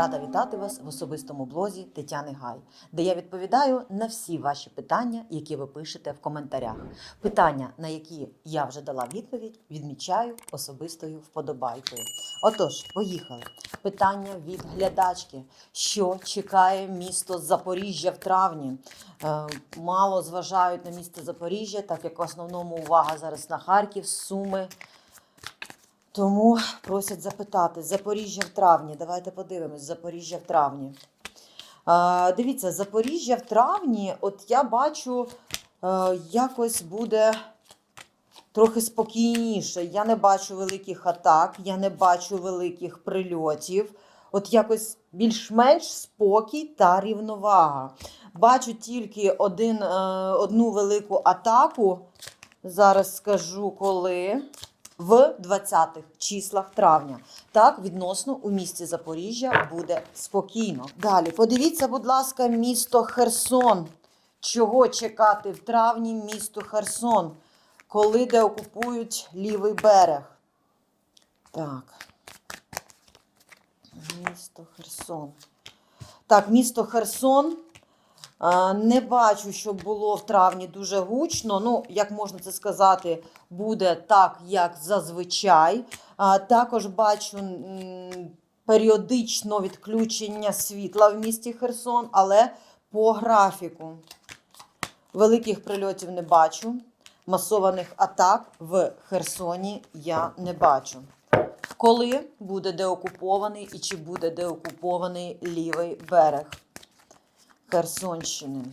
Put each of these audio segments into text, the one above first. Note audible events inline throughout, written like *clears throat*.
Рада вітати вас в особистому блозі Тетяни Гай, де я відповідаю на всі ваші питання, які ви пишете в коментарях. Питання, на які я вже дала відповідь, відмічаю особистою вподобайкою. Отож, поїхали. Питання від глядачки: що чекає місто Запоріжжя в травні? Е, Мало зважають на місто Запоріжжя, так як в основному увага зараз на Харків, Суми. Тому просять запитати Запоріжжя в травні. Давайте подивимось, Запоріжжя в травні. А, дивіться, Запоріжжя в травні, от я бачу, е, якось буде трохи спокійніше. Я не бачу великих атак, я не бачу великих прильотів. От якось більш-менш спокій та рівновага. Бачу тільки один, е, одну велику атаку. Зараз скажу коли в 20-х числах травня. Так, відносно у місті Запоріжжя буде спокійно. Далі, подивіться, будь ласка, місто Херсон. Чого чекати в травні місто Херсон, коли де окупують лівий берег? Так. Місто Херсон. Так, місто Херсон. Не бачу, щоб було в травні дуже гучно. Ну, як можна це сказати, буде так, як зазвичай. Також бачу періодично відключення світла в місті Херсон, але по графіку. Великих прильотів не бачу. Масованих атак в Херсоні я не бачу. Коли буде деокупований і чи буде деокупований лівий берег? Херсонщини.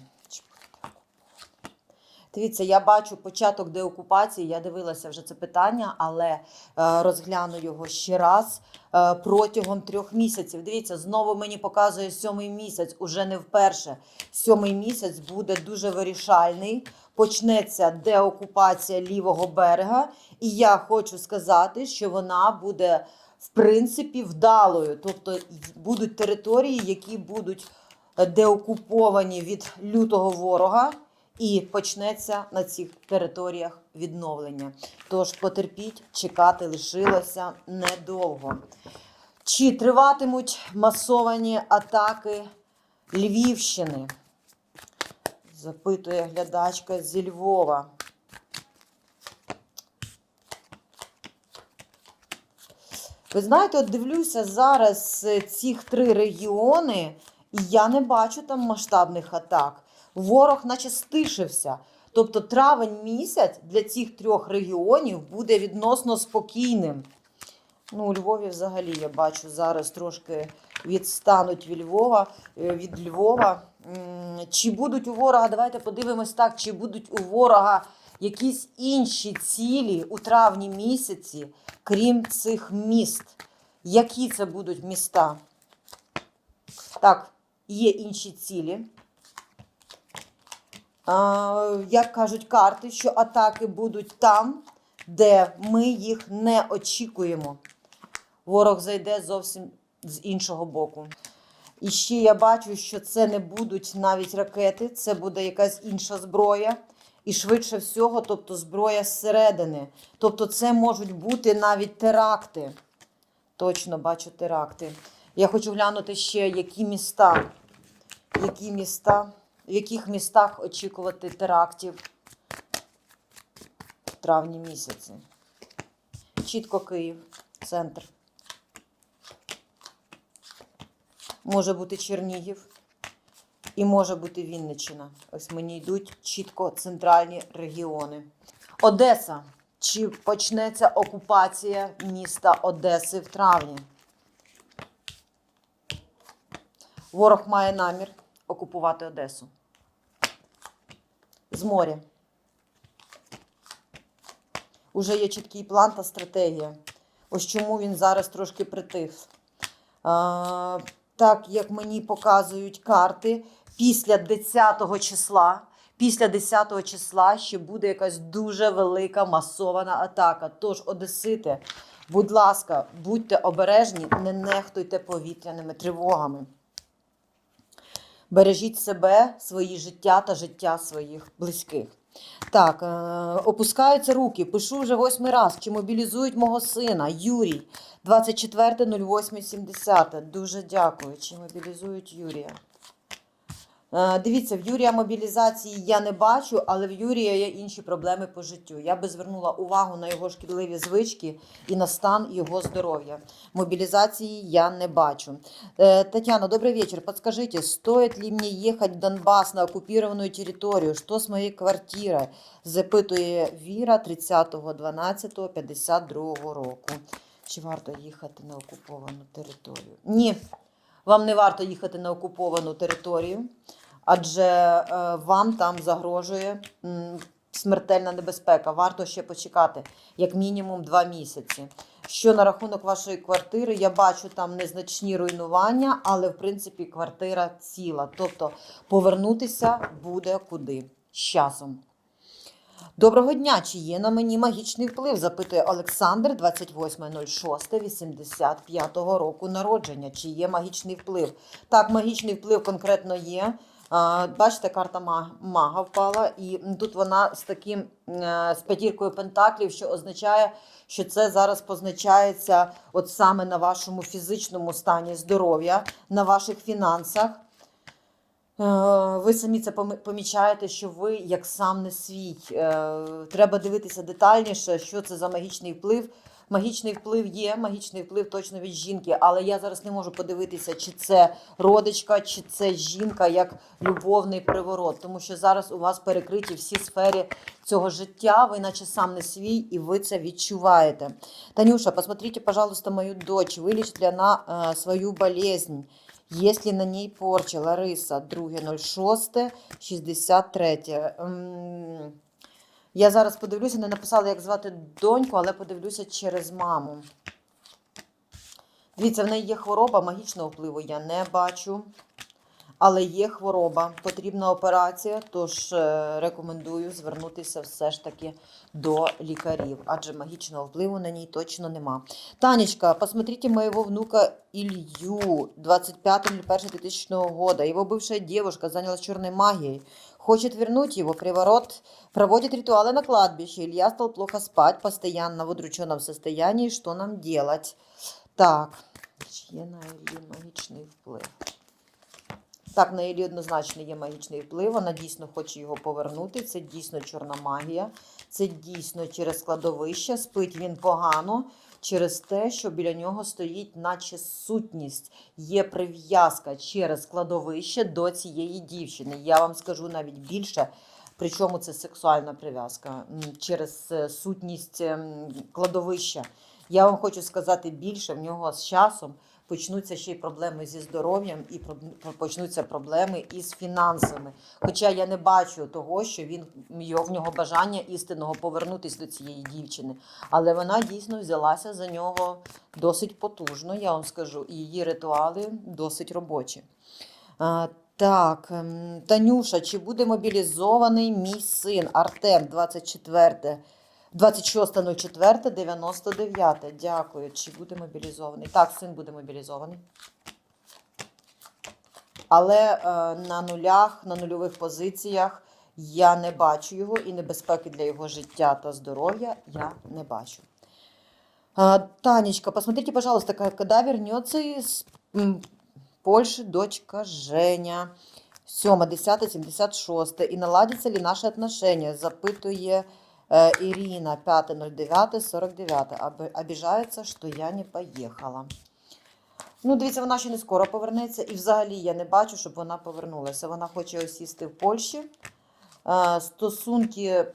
Дивіться, я бачу початок деокупації. Я дивилася вже це питання, але е, розгляну його ще раз е, протягом трьох місяців. Дивіться, знову мені показує сьомий місяць, уже не вперше. Сьомий місяць буде дуже вирішальний. Почнеться деокупація лівого берега, і я хочу сказати, що вона буде в принципі вдалою. Тобто будуть території, які будуть деокуповані від лютого ворога, і почнеться на цих територіях відновлення. Тож потерпіть, чекати лишилося недовго. Чи триватимуть масовані атаки Львівщини? Запитує глядачка зі Львова. Ви знаєте, от дивлюся зараз е, цих три регіони, я не бачу там масштабних атак. Ворог наче стишився. Тобто травень місяць для цих трьох регіонів буде відносно спокійним. Ну, у Львові взагалі я бачу зараз трошки відстануть від Львова. е, Від Львова. Чи будуть у ворога, давайте подивимось так, чи будуть у ворога якісь інші цілі у травні місяці, крім цих міст. Які це будуть міста? Так, є інші цілі. Як кажуть карти, що атаки будуть там, де ми їх не очікуємо. Ворог зайде зовсім з іншого боку. І ще я бачу, що це не будуть навіть ракети, це буде якась інша зброя. І швидше всього, тобто зброя зсередини. Тобто, це можуть бути навіть теракти. Точно бачу теракти. Я хочу глянути ще, які міста, які міста, в яких містах очікувати терактів в травні місяці. Чітко Київ, центр. Може бути Чернігів і може бути Вінниччина. Ось мені йдуть чітко центральні регіони. Одеса. Чи почнеться окупація міста Одеси в травні? Ворог має намір окупувати Одесу. З моря. Уже є чіткий план та стратегія. Ось чому він зараз трошки притих. А, так як мені показують карти, після 10 числа, після 10 числа ще буде якась дуже велика масована атака. Тож, Одесити, будь ласка, будьте обережні, не нехтуйте повітряними тривогами. Бережіть себе, свої життя та життя своїх близьких. Так, е, опускаються руки. Пишу вже восьмий раз. Чи мобілізують мого сина? Юрій, 24.08.70. Дуже дякую. Чи мобілізують Юрія? Е, Дивіться, в Юрія мобілізації я не бачу, але в Юрія є інші проблеми по життю. Я би звернула увагу на його шкідливі звички і на стан його здоров'я. Мобилизации я не бачу. Э, Татьяна, добрый вечер. Подскажите, стоит ли мне ехать в Донбасс на оккупированную территорию? Что с моей квартирой? Запитує Віра 30.12.52 року. Чи варто їхати на окуповану територію? Ні, вам не варто їхати на окуповану територію, адже е, вам там загрожує смертельна небезпека. Варто ще почекати як мінімум два місяці. Що на рахунок вашої квартири, я бачу там незначні руйнування, але в принципі квартира ціла. Тобто повернутися буде куди з часом. Доброго дня! Чи є на мені магічний вплив? запитує Олександр 28.06.85 року народження. Чи є магічний вплив? Так, магічний вплив конкретно є. Бачите, карта ма- мага впала, і тут вона з таким е, з п'ятіркою пентаклів, що означає, що це зараз позначається от саме на вашому фізичному стані здоров'я, на ваших фінансах. Е, Ви самі це помічаєте, що ви як сам не свій. Е, Треба дивитися детальніше, що це за магічний вплив. Магічний вплив є, магічний вплив точно від жінки, але я зараз не можу подивитися, чи це родичка, чи це жінка як любовний приворот, тому що зараз у вас перекриті всі сфери цього життя, ви наче сам не свій, і ви це відчуваєте. Танюша, посмотрите, пожалуйста, мою дочь, вылечит ли она э, свою болезнь. Есть ли на ній порча? Лариса, 2.06, 63. Я зараз подивлюся, не написала, як звати доньку, але подивлюся через маму. Дивіться, в неї є хвороба, магічного впливу я не бачу. Але є хвороба, потрібна операція, тож е, рекомендую звернутися все ж таки до лікарів, адже магічного впливу на ній точно нема. Танечка, посмотрите моего внука Илью, 25.01.2000 года. Его бывшая девушка занялась черной магией. Хочет вернуть его, приворот, проводит ритуалы на кладбище. Илья стал плохо спать, постоянно в удрученном состоянии. Что нам делать? Так, є на Іллі магічний вплив? Так, на Іллі однозначно є магічний вплив. Вона дійсно хоче його повернути. Це дійсно чорна магія. Це дійсно через складовище. Спить він погано через те, що біля нього стоїть, наче сутність. Є прив'язка через кладовище до цієї дівчини. Я вам скажу навіть більше. Причому це сексуальна прив'язка через е, сутність ем, кладовища. Я вам хочу сказати більше, в нього з часом почнуться ще й проблеми зі здоров'ям і почнуться проблеми із фінансами. Хоча я не бачу того, що він в нього бажання істинного повернутися до цієї дівчини. Але вона дійсно взялася за нього досить потужно, я вам скажу, і її ритуали досить робочі. Так, ем, Танюша, чи буде мобілізований мій син Артем 24 26.04.99. Дякую. Чи буде мобілізований? Так, син буде мобілізований. Але е, на нулях, на нульових позиціях я не бачу його і небезпеки для його життя та здоров'я я не бачу. А, Танечка, посмотрите, пожалуйста, когда вернется из м, Польши дочка Женя. 7, 10, 76. І наладяться ли наші отношения? Запитує е, Ірина 5.09, 49. Обіжається, що я не поїхала. Ну, дивіться, вона ще не скоро повернеться, і взагалі я не бачу, щоб вона повернулася. Вона хоче осісти в Польщі. Е, Стосунки,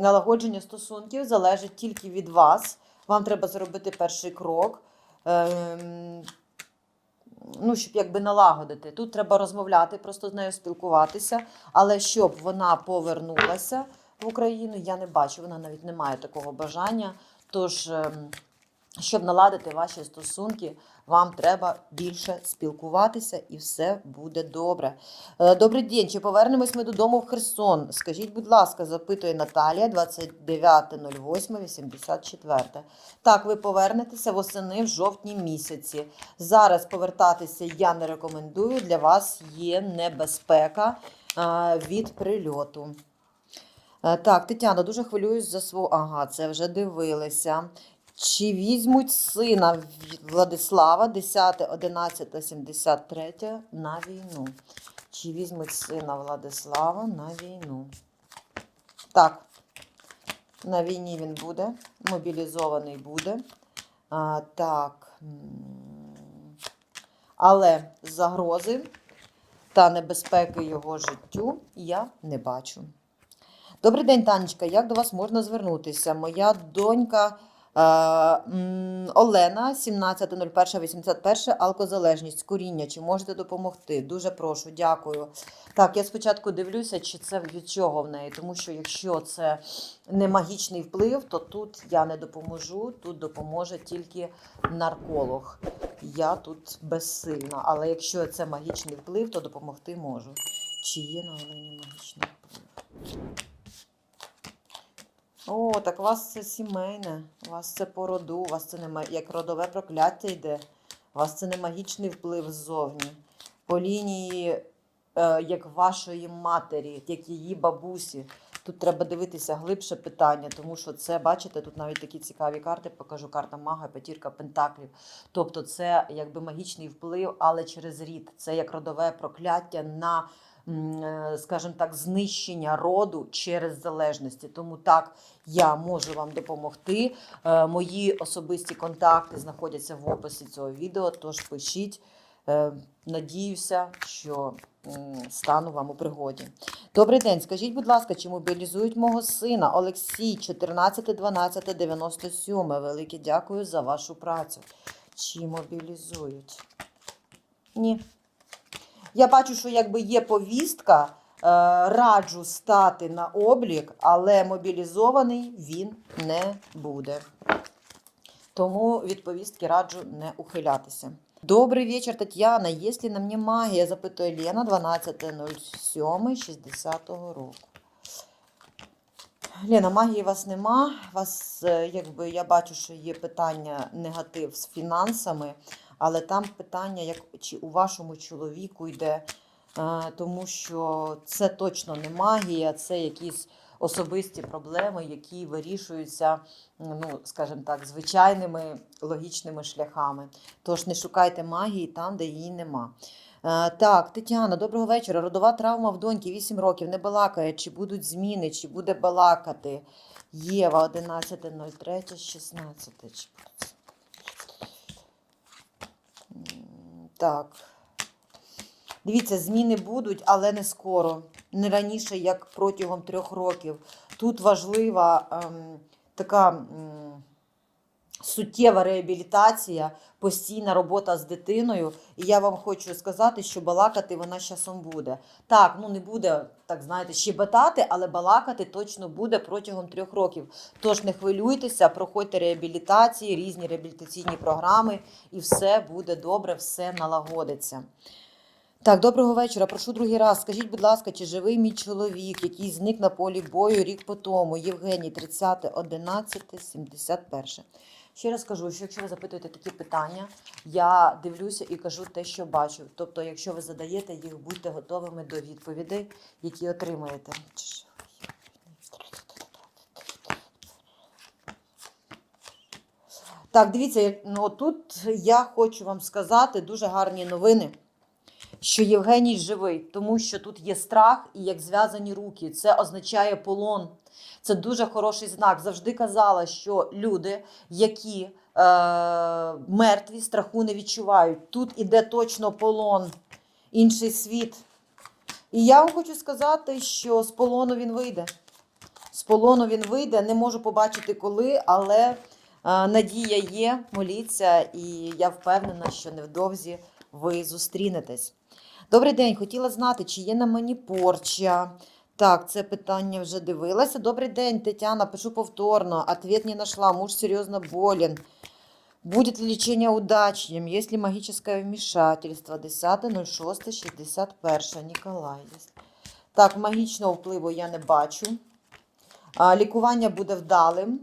налагодження стосунків залежить тільки від вас. Вам треба зробити перший крок. Ем, Ну, щоб якби налагодити. Тут треба розмовляти, просто з нею спілкуватися. Але щоб вона повернулася в Україну, я не бачу. Вона навіть не має такого бажання. Тож, ем, щоб наладити ваші стосунки, вам треба більше спілкуватися і все буде добре. Е, Добрий день. Чи повернемось ми додому в Херсон? Скажіть, будь ласка, запитує Наталія 29.08.84. Так, ви повернетеся восени в жовтні місяці. Зараз повертатися я не рекомендую. Для вас є небезпека від прильоту. Е, Так, Тетяна, дуже хвилююсь за свого. Ага, це вже дивилися. Чи візьмуть сина Владислава 10, 11, 73 на війну? Чи візьмуть сина Владислава на війну? Так, на війні він буде, мобілізований буде. А, так. Але загрози та небезпеки його життю я не бачу. Добрий день, Танечка. Як до вас можна звернутися? Моя донька е, Олена, 17.01.81, алкозалежність, куріння. Чи можете допомогти? Дуже прошу, дякую. Так, я спочатку дивлюся, чи це від чого в неї, тому що якщо це не магічний вплив, то тут я не допоможу, тут допоможе тільки нарколог. Я тут безсильна. Але якщо це магічний вплив, то допомогти можу. Чи є на Олені магічний вплив? О, так у вас це сімейне, у вас це по роду, у вас це не як родове прокляття йде. У вас це не магічний вплив ззовні. По лінії, е, як вашої матері, як її бабусі. Тут треба дивитися глибше питання, тому що це, бачите, тут навіть такі цікаві карти, покажу карта мага, п'ятірка пентаклів. Тобто це якби магічний вплив, але через рід. Це як родове прокляття на, скажімо так, знищення роду через залежності. Тому так, я можу вам допомогти. Е, Мої особисті контакти знаходяться в описі цього відео, тож пишіть. Е, Надіюся, що стану вам у пригоді. Добрий день. Скажіть, будь ласка, чи мобілізують мого сина Олексій 14.12.97? Велике дякую за вашу працю. Чи мобілізують? Ні. Я бачу, що якби є повістка, е, раджу стати на облік, але мобілізований він не буде. Тому від повістки раджу не ухилятися. Добрий вечір, Тетяна. Є ли на мені магія? запитує Лена 12.07.60 року. Лена, магії вас нема. Вас, е, якби я бачу, що є питання негатив з фінансами, але там питання, як чи у вашому чоловіку йде, е, тому що це точно не магія, це якісь особисті проблеми, які вирішуються, ну, скажімо так, звичайними логічними шляхами. Тож не шукайте магії там, де її нема. Е, Так, Тетяна, доброго вечора. Родова травма в доньки 8 років. Не балакає, чи будуть зміни, чи буде балакати. Єва 11.03, 16. Чи буде це? М, Так. Дивіться, зміни будуть, але не скоро. Не раніше, як протягом трьох років. Тут важлива ем, така м, суттєва реабілітація, постійна робота з дитиною. І я вам хочу сказати, що балакати вона часом буде. Так, ну не буде, так знаєте, щебетати, але балакати точно буде протягом трьох років. Тож не хвилюйтеся, проходьте реабілітації, різні реабілітаційні програми, і все буде добре, все налагодиться. Так, доброго вечора. Прошу другий раз. Скажіть, будь ласка, чи живий мій чоловік, який зник на полі бою рік по тому? Євгеній 30, 11, 71. Ще раз кажу, що якщо ви запитуєте такі питання, я дивлюся і кажу те, що бачу. Тобто, якщо ви задаєте їх, будьте готовими до відповідей, які отримаєте. Так, дивіться, ну тут я хочу вам сказати дуже гарні новини що Євгеній живий, тому що тут є страх і як зв'язані руки. Це означає полон. Це дуже хороший знак. Завжди казала, що люди, які е, мертві, страху не відчувають. Тут іде точно полон, інший світ. І я вам хочу сказати, що з полону він вийде. З полону він вийде. Не можу побачити коли, але е, надія є, моліться, і я впевнена, що невдовзі ви зустрінетесь. Добрий день, хотіла знати, чи є на мені порча. Так, це питання вже дивилася. Добрий день, Тетяна, пишу повторно. Ответ не нашла. Муж серьезно болен. Будет ли лечение удачным, если магическое вмешательство? 10.06.61. Ніколай. Так, магічного впливу я не бачу. Лікування буде вдалим.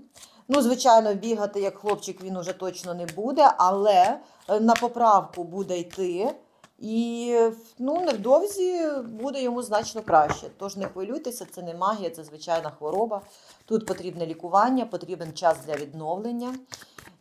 Ну, звичайно, бігати як хлопчик він уже точно не буде, але е, на поправку буде йти. І ну, невдовзі буде йому значно краще. Тож не хвилюйтеся, це не магія, це звичайна хвороба. Тут потрібне лікування, потрібен час для відновлення.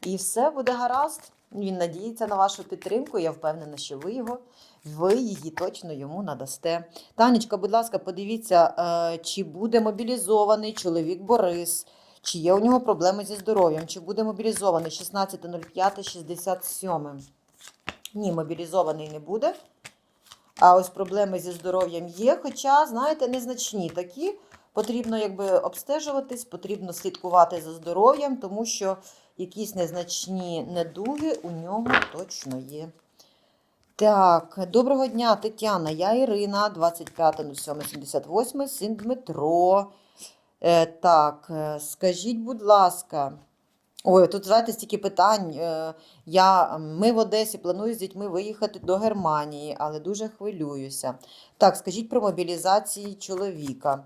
І все буде гаразд. Він надіється на вашу підтримку. Я впевнена, що ви його, ви її точно йому надасте. Танечка, будь ласка, подивіться, е, чи буде мобілізований чоловік Борис, чи є у нього проблеми зі здоров'ям, чи буде мобілізований 16.05.67. Ні, мобілізований не буде. А ось проблеми зі здоров'ям є, хоча, знаєте, незначні такі. Потрібно якби обстежуватись, потрібно слідкувати за здоров'ям, тому що якісь незначні недуги у нього точно є. Так, доброго дня, Тетяна. Я Ірина, 25.07.78, син Дмитро. Е, так, е, скажіть, будь ласка. Ой, тут знаєте, стільки питань. Е, Я, ми в Одесі планую з дітьми виїхати до Германії, але дуже хвилююся. Так, скажіть про мобілізації чоловіка.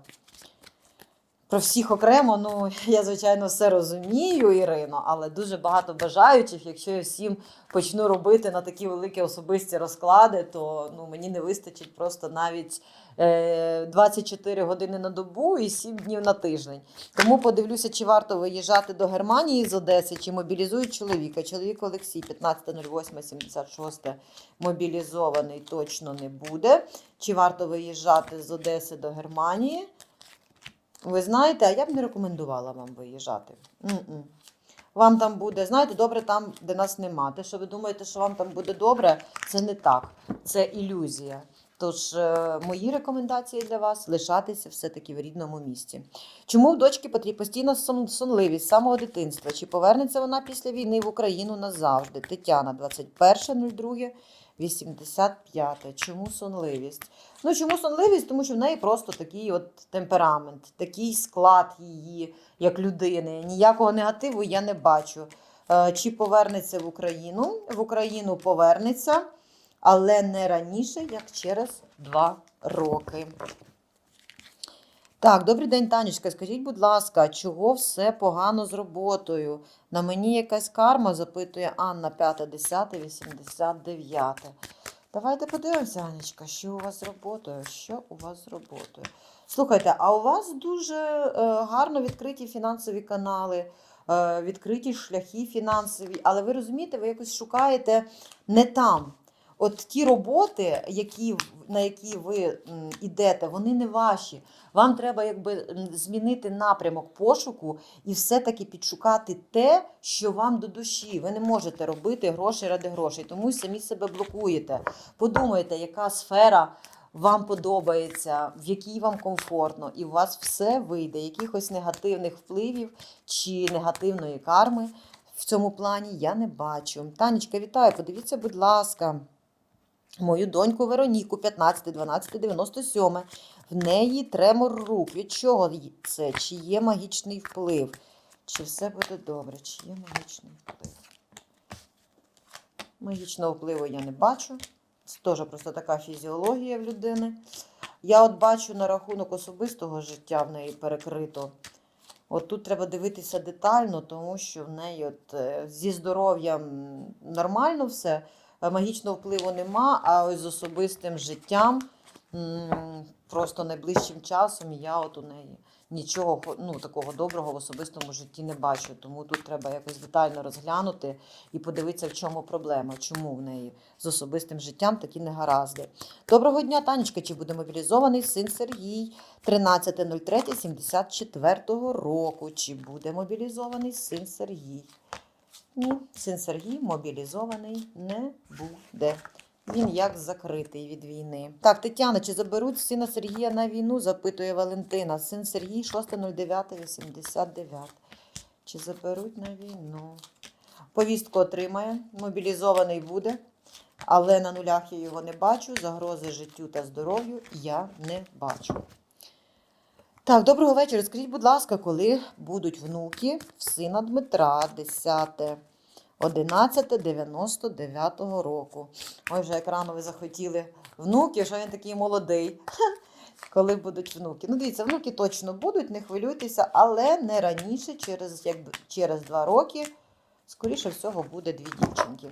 Про всіх окремо, ну *laughs* я звичайно все розумію, Ірино, але дуже багато бажаючих. Якщо я всім почну робити на такі великі особисті розклади, то ну мені не вистачить просто навіть 24 години на добу і 7 днів на тиждень. Тому подивлюся, чи варто виїжджати до Германії з Одеси, чи мобілізують чоловіка. Чоловік Олексій, 15.08.76, мобілізований точно не буде. Чи варто виїжджати з Одеси до Германії? Ви знаєте, а я б не рекомендувала вам виїжджати. М-м. Вам там буде, знаєте, добре там, де нас нема. Те, що ви думаєте, що вам там буде добре, це не так. Це ілюзія. Тож, е, мої рекомендації для вас лишатися все-таки в рідному місті. Чому в дочки потрібна постійна сонливість з самого дитинства? Чи повернеться вона після війни в Україну назавжди? Тетяна, 21.02. 85. Чому сонливість? Ну чому сонливість? Тому що в неї просто такий от темперамент, такий склад її як людини. Ніякого негативу я не бачу. Е, Чи повернеться в Україну? В Україну повернеться, але не раніше, як через два роки. Так, добрий день, Танечка. Скажіть, будь ласка, чого все погано з роботою? На мені якась карма, запитує Анна 5, 10, 89. Давайте подивимося, Анечка, що у вас з роботою? Що у вас з роботою? Слухайте, а у вас дуже е, гарно відкриті фінансові канали, е, відкриті шляхи фінансові, але ви розумієте, ви якось шукаєте не там. От ті роботи, які, на які ви м, ідете, вони не ваші. Вам треба якби змінити напрямок пошуку і все-таки підшукати те, що вам до душі. Ви не можете робити гроші ради грошей, тому самі себе блокуєте. Подумайте, яка сфера вам подобається, в якій вам комфортно, і у вас все вийде. Якихось негативних впливів чи негативної карми в цьому плані я не бачу. Танечка, вітаю, подивіться, будь ласка. Мою доньку Вероніку 15, 12, 97. В неї тремор рук. Від чого це? Чи є магічний вплив? Чи все буде добре? Чи є магічний вплив? Магічного впливу я не бачу. Це теж просто така фізіологія в людини. Я от бачу на рахунок особистого життя в неї перекрито. От тут треба дивитися детально, тому що в неї от, е, зі здоров'ям нормально все, магічного впливу нема, а ось з особистим життям просто найближчим часом я от у неї нічого ну, такого доброго в особистому житті не бачу. Тому тут треба якось детально розглянути і подивитися, в чому проблема, чому в неї з особистим життям такі негаразди. Доброго дня, Танечка. Чи буде мобілізований син Сергій 13.03.74 року? Чи буде мобілізований син Сергій? Ні, син Сергій мобілізований не буде. Він як закритий від війни. Так, Тетяна, чи заберуть сина Сергія на війну? запитує Валентина. Син Сергій 6.09.89. Чи заберуть на війну? Повістку отримає, мобілізований буде, але на нулях я його не бачу. Загрози життю та здоров'ю я не бачу. Так, доброго вечора. Скажіть, будь ласка, коли будуть внуки в сина Дмитра 10 11.99 року. Ой, вже як рано ви захотіли внуків, що він такий молодий. Коли будуть внуки. Ну, дивіться, внуки точно будуть, не хвилюйтеся, але не раніше, через, як, через два роки, скоріше всього, буде дві дівчинки.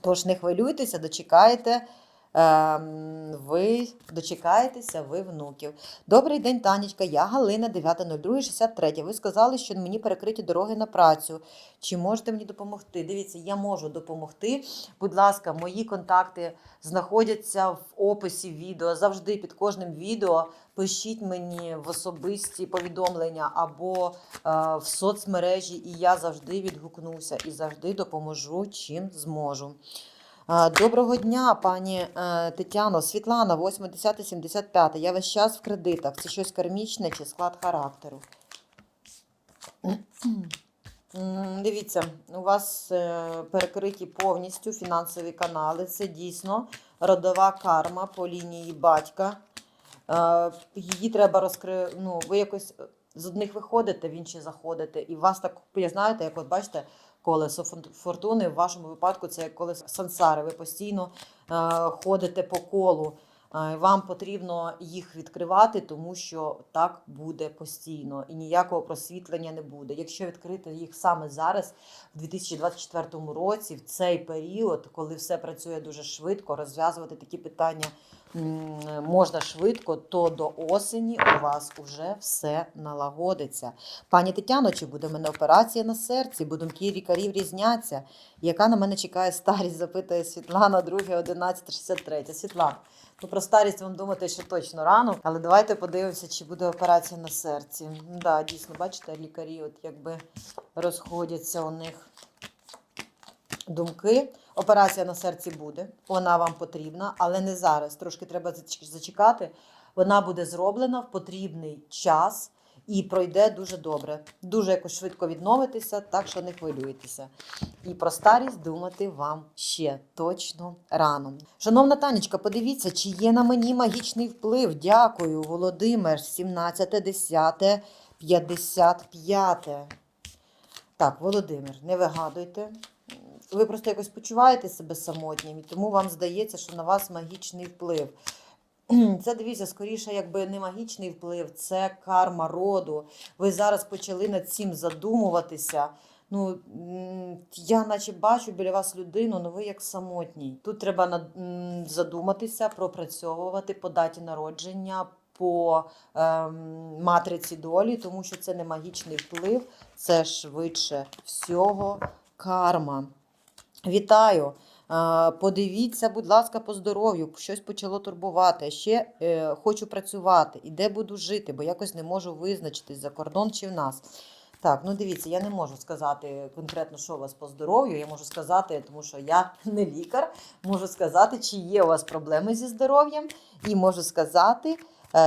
Тож не хвилюйтеся, дочекаєте. Ем, Ви дочекаєтеся ви внуків. Добрий день, Танечка. Я Галина, 9.02.63. Ви сказали, що мені перекриті дороги на працю. Чи можете мені допомогти? Дивіться, я можу допомогти. Будь ласка, мої контакти знаходяться в описі відео. Завжди під кожним відео пишіть мені в особисті повідомлення або е, в соцмережі, і я завжди відгукнуся і завжди допоможу, чим зможу. Доброго дня, пані е, Тетяно. Світлана, 80-75. Я весь час в кредитах. Це щось кармічне чи склад характеру? Дивіться, у вас е, перекриті повністю фінансові канали. Це дійсно родова карма по лінії батька. Е, Її треба розкрити. Ну, ви якось з одних виходите, в інші заходите. І вас так, я знаєте, як от бачите, колесо фортуни в вашому випадку це як колесо сансари. Ви постійно е, ходите по колу. Е, Вам потрібно їх відкривати, тому що так буде постійно і ніякого просвітлення не буде. Якщо відкрити їх саме зараз, в 2024 році, в цей період, коли все працює дуже швидко, розв'язувати такі питання можна швидко, то до осені у вас уже все налагодиться. Пані Тетяно, чи буде в мене операція на серці? Бо думки лікарів різняться. Яка на мене чекає старість? запитує Світлана, 2, 11, 63. Світлана. Ну, про старість вам думати ще точно рано, але давайте подивимося, чи буде операція на серці. Да, дійсно, бачите, лікарі, от якби розходяться у них думки. Операція на серці буде, вона вам потрібна, але не зараз. Трошки треба зачекати. Вона буде зроблена в потрібний час і пройде дуже добре. Дуже якось швидко відновитися, так що не хвилюйтеся. І про старість думати вам ще точно рано. Шановна Танечка, подивіться, чи є на мені магічний вплив. Дякую, Володимир, 17, 10, 55. Так, Володимир, не вигадуйте. Ви просто якось почуваєте себе самотнім, і тому вам здається, що на вас магічний вплив. *clears throat* Це дивіться, скоріше, якби не магічний вплив, це карма роду. Ви зараз почали над цим задумуватися. Ну, я наче бачу біля вас людину, але ви як самотній. Тут треба задуматися, пропрацьовувати по даті народження, по ем, матриці долі, тому що це не магічний вплив, це швидше всього карма. Вітаю! Подивіться, будь ласка, по здоров'ю. Щось почало турбувати. Ще е, хочу працювати. І де буду жити, бо якось не можу визначитись за кордон чи в нас. Так, ну дивіться, я не можу сказати конкретно, що у вас по здоров'ю. Я можу сказати, тому що я *laughs* не лікар, можу сказати, чи є у вас проблеми зі здоров'ям, і можу сказати,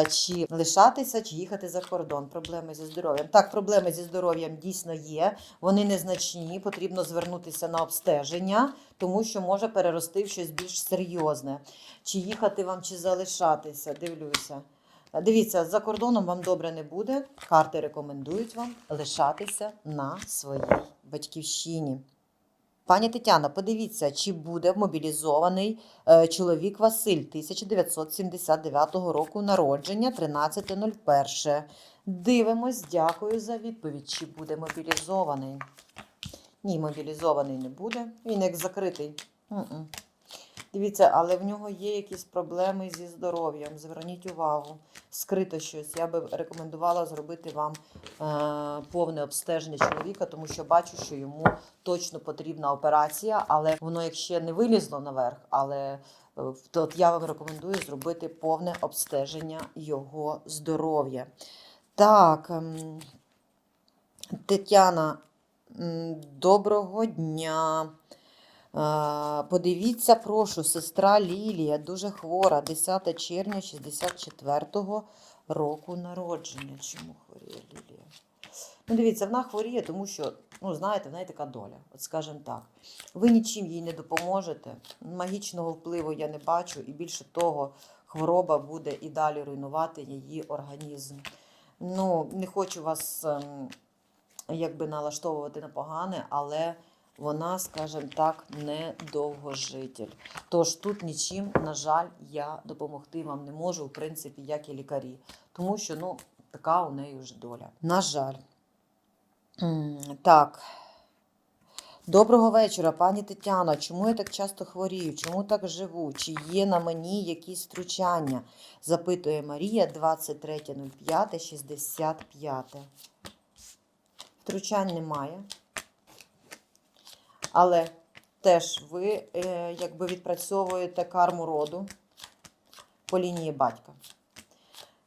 чи лишатися, чи їхати за кордон. Проблеми зі здоров'ям. Так, проблеми зі здоров'ям дійсно є. Вони незначні, потрібно звернутися на обстеження, тому що може перерости в щось більш серйозне. Чи їхати вам, чи залишатися, дивлюся. Е, Дивіться, за кордоном вам добре не буде. Карти рекомендують вам лишатися на своїй батьківщині. Пані Тетяна, подивіться, чи буде мобілізований е, чоловік Василь 1979 року народження 13.01. Дивимось, дякую за відповідь. Чи буде мобілізований? Ні, мобілізований не буде. Він як закритий. Дивіться, але в нього є якісь проблеми зі здоров'ям. Зверніть увагу. Скрито щось. Я би рекомендувала зробити вам е, повне обстеження чоловіка, тому що бачу, що йому точно потрібна операція, але воно як ще не вилізло наверх. Але е, то я вам рекомендую зробити повне обстеження його здоров'я. Так, ем, Тетяна, доброго дня. Подивіться, прошу, сестра Лілія, дуже хвора, 10 червня 64-го року народження. Чому хворіє Лілія? Ну, дивіться, вона хворіє, тому що, ну, знаєте, в неї така доля, от скажімо так. Ви нічим їй не допоможете. Магічного впливу я не бачу, і більше того, хвороба буде і далі руйнувати її організм. Ну, не хочу вас ем, якби налаштовувати на погане, але вона, скажімо так, не довгожитель. Тож тут нічим, на жаль, я допомогти вам не можу, в принципі, як і лікарі. Тому що ну, така у неї вже доля. На жаль. Так. Доброго вечора, пані Тетяно. Чому я так часто хворію? Чому так живу? Чи є на мені якісь втручання? Запитує Марія 23.05.65. Втручань немає. Але теж ви е, якби відпрацьовуєте карму роду по лінії батька.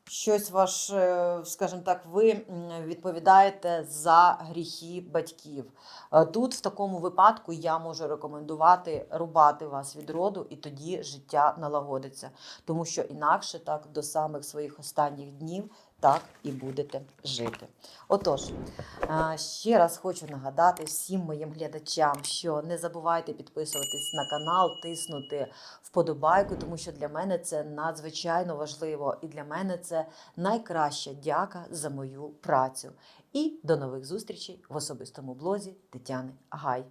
Щось ваш, е, скажімо так, ви відповідаєте за гріхи батьків. Е, Тут в такому випадку я можу рекомендувати рубати вас від роду, і тоді життя налагодиться. Тому що інакше так до самих своїх останніх днів так і будете жити. Отож, е, ще раз хочу нагадати всім моїм глядачам, що не забувайте підписуватись на канал, тиснути вподобайку, тому що для мене це надзвичайно важливо, і для мене це найкраща дяка за мою працю. І до нових зустрічей в особистому блозі Тетяни Гай.